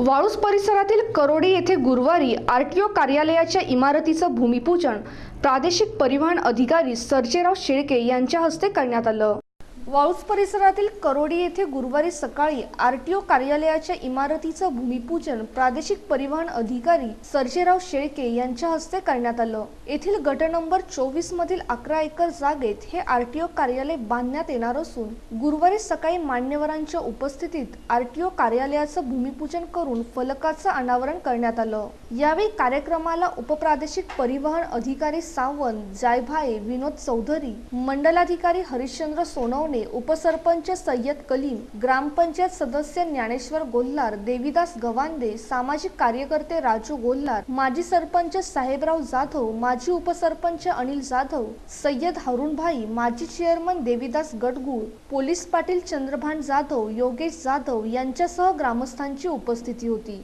वाळूस परिसरातील करोडी येथे गुरुवारी आरटीओ कार्यालयाच्या इमारतीचं भूमिपूजन प्रादेशिक परिवहन अधिकारी सर्जेराव शेळके यांच्या हस्ते करण्यात आलं. वाऊस परिसरातील करोडी येथे गुरुवारी सकाळी आरटीओ कार्यालयाच्या इमारतीचं भूमिपूजन प्रादेशिक परिवहन अधिकारी सर्जेराव शेळके यांच्या हस्ते करण्यात आलं. येथील गट नंबर चोवीस मधील अकरा एकर जागेत हे आरटीओ कार्यालय बांधण्यात येणार असून गुरुवारी सकाळी मान्यवरांच्या उपस्थितीत आरटीओ कार्यालयाचं भूमिपूजन करून फलकाचं अनावरण करण्यात आलं. यावेळी कार्यक्रमाला उपप्रादेशिक परिवहन अधिकारी सावंत जायभाये विनोद चौधरी मंडलाधिकारी हरिश्चंद्र सोनवणे उपसरपंच सय्यद कलीम ग्रामपंचायत सदस्य ज्ञानेश्वर गोल्हार देविदास गवांदे सामाजिक कार्यकर्ते राजू गोल्हार माजी सरपंच साहेबराव जाधव माजी उपसरपंच अनिल जाधव सय्यद हरुणभाई माजी चेअरमन देविदास गडगुळ पोलीस पाटील चंद्रभान जाधव योगेश जाधव यांच्यासह ग्रामस्थांची उपस्थिती होती.